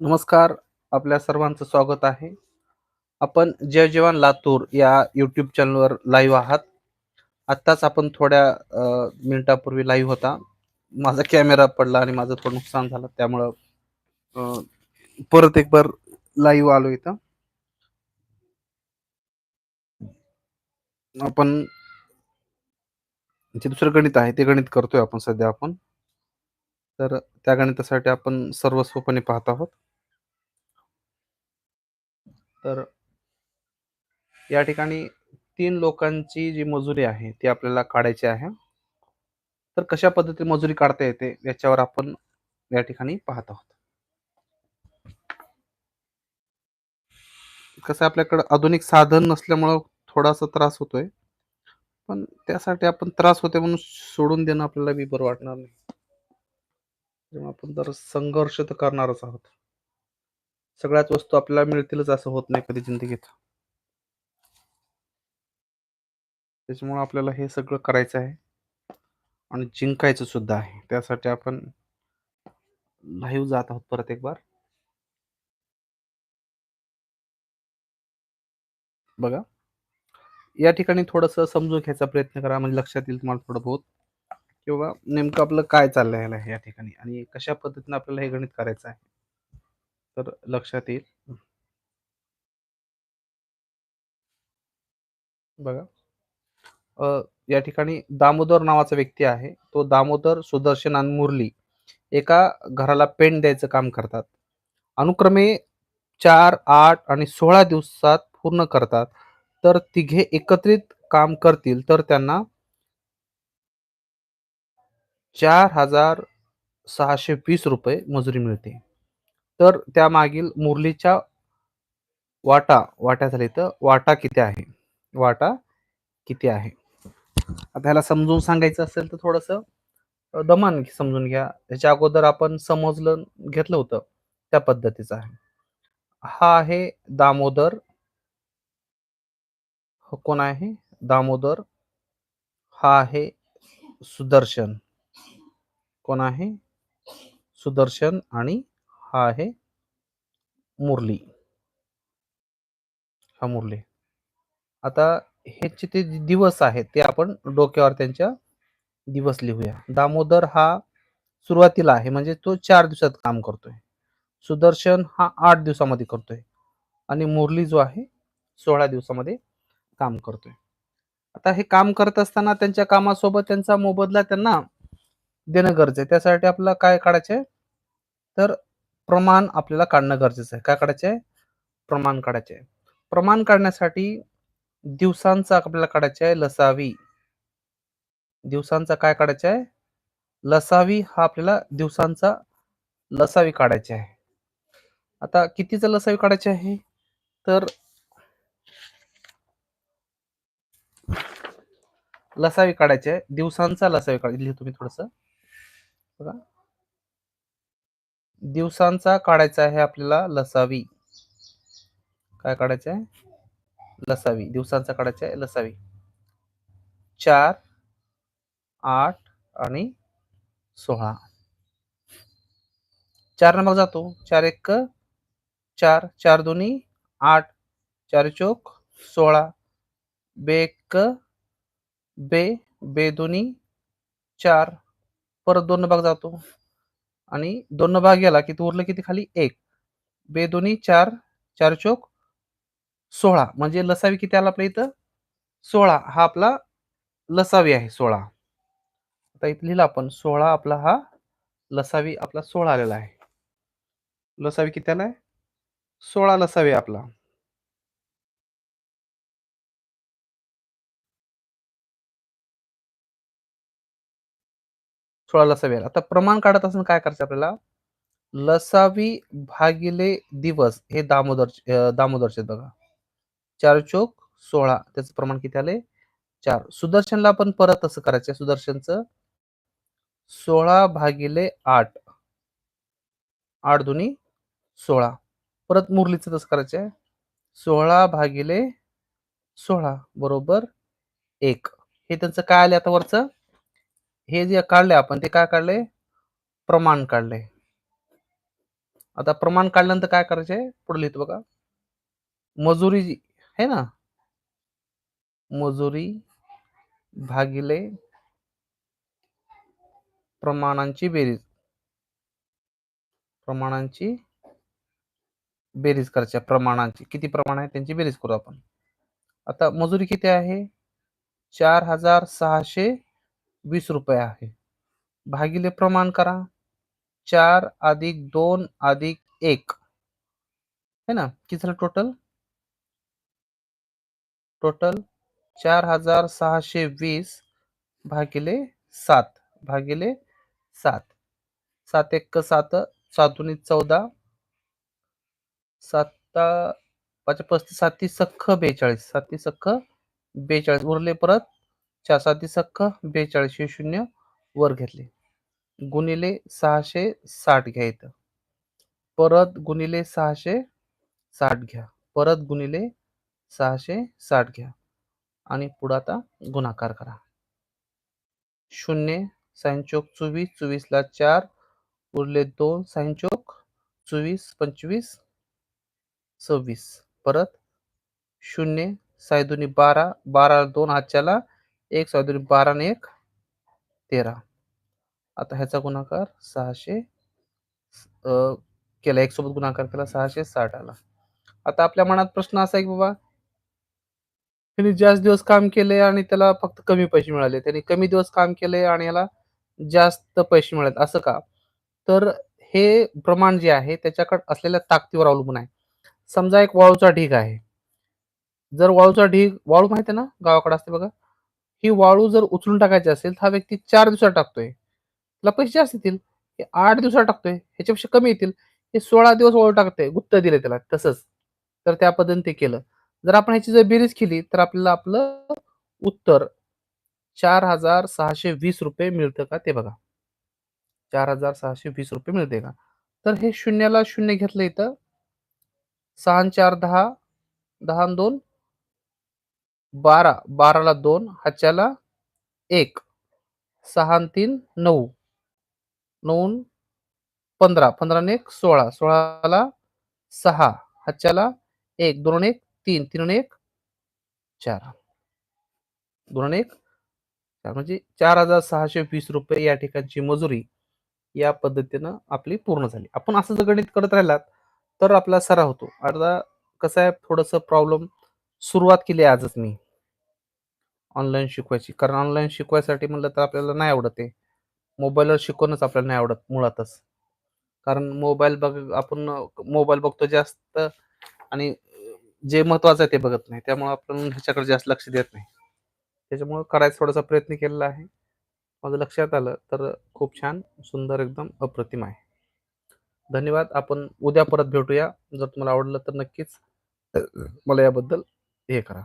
नमस्कार आपल्या सर्वांचं स्वागत आहे. आपण जय जवान लातूर या यूट्यूब चॅनलवर लाईव्ह आहात. आत्ताच आपण थोड्या मिनिटापूर्वी लाईव्ह होता. माझा कॅमेरा पडला आणि माझं थोडं नुकसान झालं त्यामुळं परत एक बार लाईव्ह आलो इथं. आपण जे दुसरं गणित आहे ते गणित करतोय आपण सध्या आपण. तर त्या गणितासाठी आपण सर्वस्वपणे पाहत आहोत. तर या ठिकाणी तीन लोकांची जी मजुरी आहे ती आपल्याला काढायची आहे. तर कशा पद्धतीने मजुरी काढता येते याच्यावर आपण या ठिकाणी पाहत आहोत. कसं आपल्याकडे आधुनिक साधन नसल्यामुळं थोडासा त्रास होतोय. पण त्यासाठी आपण त्रास होते म्हणून सोडून देणं आपल्याला बी बरं वाटणार नाही. आपण जर संघर्ष तर करणारच आहोत. सगळ्याच वस्तू आपल्याला मिळतीलच असं होत नाही कधी जिंदगीत. त्याच्यामुळे आपल्याला हे सगळं करायचं आहे. आणि जिंकायचं सुद्धा आहे. त्यासाठी आपण लाईव्ह जात आहोत परत एक बार बघा. या ठिकाणी थोडंसं समजून घ्यायचा प्रयत्न करा. म्हणजे लक्षात येईल तुम्हाला थोडं बहुत. किंवा नेमकं आपलं काय चाललंय या ठिकाणी? आणि कशा पद्धतीने आपल्याला हे गणित करायचं आहे? तर लक्षात येईल. बघा. अ, या ठिकाणी दामोदर नावाचा व्यक्ती आहे. तो दामोदर सुदर्शन आणि मुरली एका घराला पेंट द्यायचं काम करतात. अनुक्रमे चार आठ आणि सोळा दिवसात पूर्ण करतात. तर तिघे एकत्रित काम करतील तर त्यांना चार हजार सहाशे वीस रुपये मजुरी मिळते. तर त्यामागील मुरलीच्या वाटा वाट्या झाली तर वाटा किती आहे? वाटा किती आहे? आता ह्याला समजून सांगायचं असेल तर थोडस दमान समजून घ्या. त्याच्या अगोदर आपण समजलं घेतलं होतं. त्या पद्धतीचं आहे. हा आहे दामोदर. कोण आहे? दामोदर. हा आहे सुदर्शन. कोण आहे? सुदर्शन आणि हा आहे मुरली. हा मुरली. आता ह्याचे ते जे दिवस आहेत ते आपण डोक्यावर त्यांच्या दिवस लिहूया. दामोदर हा सुरुवातीला आहे म्हणजे तो चार दिवसात काम करतोय. सुदर्शन हा आठ दिवसामध्ये करतोय. आणि मुरली जो आहे सोळा दिवसामध्ये काम करतोय. आता हे काम करत असताना त्यांच्या कामासोबत त्यांचा मोबदला त्यांना देणं गरजे आहे. त्यासाठी आपल्याला काय काढायचं आहे तर प्रमाण आपल्याला काढणं गरजेचं आहे. काय काढायचं आहे? प्रमाण काढायचे आहे. प्रमाण काढण्यासाठी दिवसांचा आपल्याला काढायचा आहे लसावी. दिवसांचा काय काढायचा आहे? लसावी हा आपल्याला दिवसांचा लसावी काढायचे आहे. आता कितीचा लसावी काढायचे आहे? तर लसावी काढायचे आहे. दिवसांचा लसावी काढ लिहितो मी थोडस. बघा. दिवसांचा काढायचा आहे आपल्याला लसावी. काय काढायचं आहे? लसावी. दिवसांचा काढायचा आहे लसावी. चार आठ आणि सोळा. चार नंबर जातो. चार एक चार चार दोन्ही आठ चार चोक सोळा. बे एक बे बे दोन्ही चार. परत दोन भाग जातो. आणि दोन भाग गेला की उरलं किती खाली? एक. बे दोन्ही चार चार चोक सोळा. म्हणजे लसावी किती आला आपल्या इथं? सोळा. हा आपला लसावी आहे सोळा. आता इथं लिहिला आपण सोळा आपला हा लसावी आपला सोळा आलेला आहे. लसावी किती आलाय? सोळा लसावी आपला. सोळा लसावी आला आता प्रमाण काढत असताना काय करायचं आपल्याला? लसावी भागिले दिवस हे दामोदर दामोदरचे बघा. चार चोक सोळा. त्याचं प्रमाण किती आले चार. सुदर्शनला आपण परत असं करायचं सुदर्शनचं सोळा भागिले आठ. आठ दोन्ही सोळा. परत मुरलीचं तसं करायचं आहे सोळा भागिले सोळा. बरोबर एक. हे त्यांचं काय आले आता वरचं? हे जे काढले आपण ते काय काढले? प्रमाण काढले. आता प्रमाण काढल्यानंतर काय करायचे? पुढे लिहित बघा. मजुरी है आहे ना? मजुरी भागिले प्रमाणांची बेरीज. प्रमाणांची बेरीज करायची प्रमाणांची. किती प्रमाण आहे? त्यांची बेरीज करू आपण. आता मजुरी किती आहे? चार हजार सहाशे वीस रुपये आहे. भागिले प्रमाण करा. चार अधिक दोन अधिक एक. है ना? किती झालं टोटल टोटल चार हजार सहाशे वीस भागिले सात. भागिले सात. सात एक सात सातुनी चौदा. सात पाच पस्तीस साती सख्ख बेचाळीस. साती सख्ख बेचाळीस. उरले परत चार साती सख्ख बेचाळीसशे शून्य वर घेतले. गुणिले सहाशे साठ घ्या इथं. परत गुणिले सहाशे साठ घ्या. परत गुणिले सहाशे साठ घ्या. आणि पुढं आता गुणाकार करा. शून्य सायंचोक चोवीस चोवीसला चार उरले दोन सायंचोक चोवीस पंचवीस सव्वीस. परत शून्य साईदुनी बारा बारा दोन हातच्याला एक सायदुनी बारा आणि एक तेरा. आता ह्याचा गुणाकार सहाशे केला. एक सोबत गुणाकार केला सहाशे साठ आला. आता आपल्या मनात प्रश्न असा आहे की बाबा त्यांनी जास्त दिवस काम केले आणि त्याला फक्त कमी पैसे मिळाले. त्यांनी कमी दिवस काम केले आणि याला जास्त पैसे मिळाले असं का? तर हे प्रमाण जे आहे त्याच्याकडे असलेल्या ताकदीवर अवलंबून आहे. समजा एक वाळूचा ढीग आहे. जर वाळूचा ढीग वाळू माहिती ना? गावाकडे असते बघा. ही वाळू जर उचलून टाकायची असेल तर हा व्यक्ती चार दिवसात टाकतोय. त्याला पैसे जास्त येतील हे आठ दिवसात टाकतोय ह्याच्यापेक्षा कमी येतील हे सोळा दिवस वाळू टाकतोय गुत्त दिले त्याला तसंच. तर त्या पद्धतीने ते केलं. जर आपण ह्याची जर बेरीज केली तर आपल्याला आपलं उत्तर चार हजार सहाशे वीस रुपये मिळतं का ते बघा. चार हजार सहाशे वीस रुपये मिळते का? तर हे शून्याला शून्य घेतलं इथं. सहा चार दहा दहा दोन बारा बाराला दोन हाच्याला एक. सहा तीन नऊ. नऊ पंधरा पंधरा एक सोळा. सोळाला सहा हाच्याला एक. दोन एक तीन. तीन एक चार. दोन एक चार. म्हणजे चार हजार सहाशे वीस रुपये या ठिकाणची मजुरी या पद्धतीनं आपली पूर्ण झाली. आपण असं जर गणित करत राहिलात तर आपला सराव होतो. अर्धा कसं आहे थोडस प्रॉब्लेम सुरुवात केली आजच मी. ऑनलाईन शिकवायची. कारण ऑनलाईन शिकवायसाठी म्हणलं तर आपल्याला नाही आवडत आहे मोबाईलवर शिकवणंच आपल्याला नाही आवडत मुळातच. कारण मोबाईल बघ आपण मोबाईल बघतो जास्त आणि जे महत्वाचं आहे ते बघत नाही. त्यामुळे आपण ह्याच्याकडे जास्त लक्ष देत नाही. त्याच्यामुळे करायचा थोडासा प्रयत्न केलेला आहे. माझं लक्षात आलं तर खूप छान सुंदर एकदम अप्रतिम आहे. धन्यवाद. आपण उद्या परत भेटूया. जर तुम्हाला आवडलं तर नक्कीच मला याबद्दल हे करा